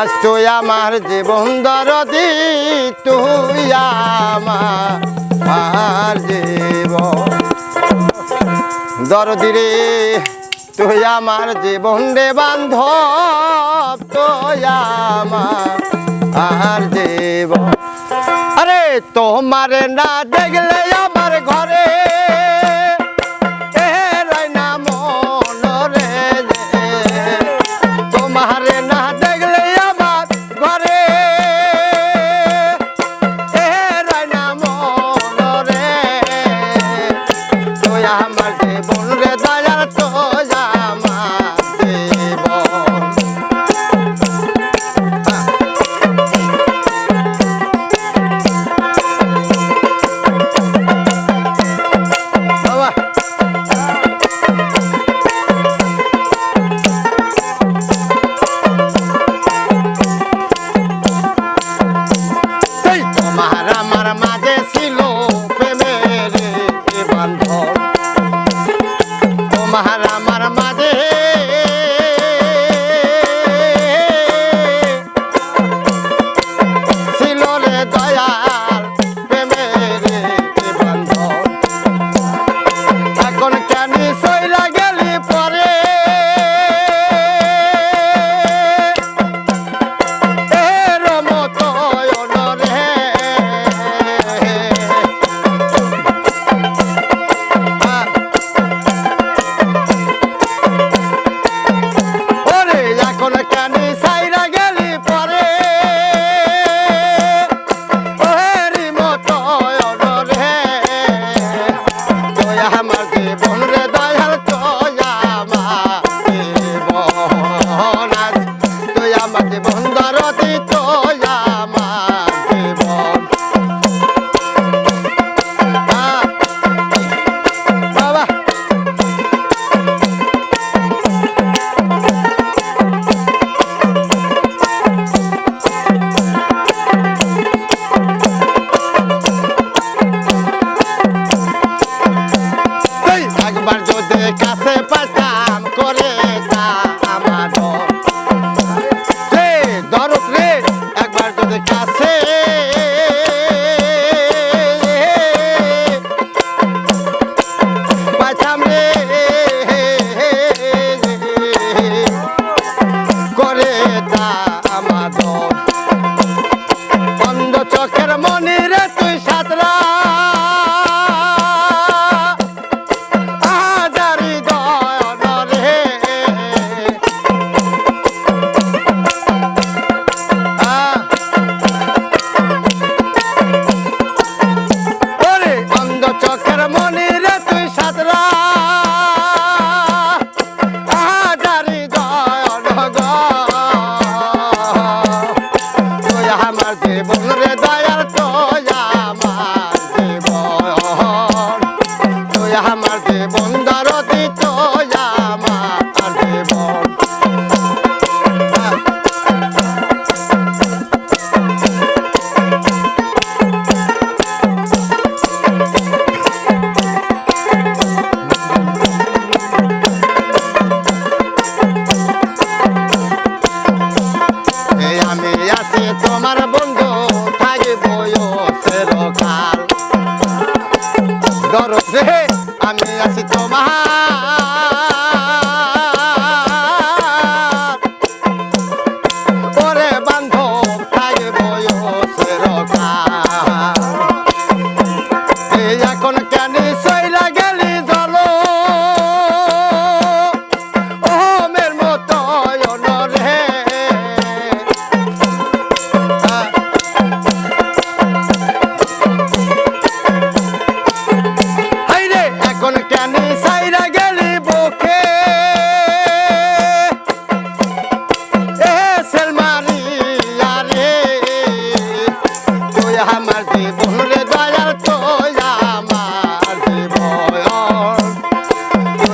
আজ তুই আমার জীবন দরদি, তুই আমার জীবন। দরদি রে, তুই আমার জীবন রে বান্ধ তুই আমার আর জীবন। আরে তোমার না দেখলে আমার ঘরে ya malde bo বাহার আমার মাঝে। ছিল রে দয়া Amén. দরদে আমি আছি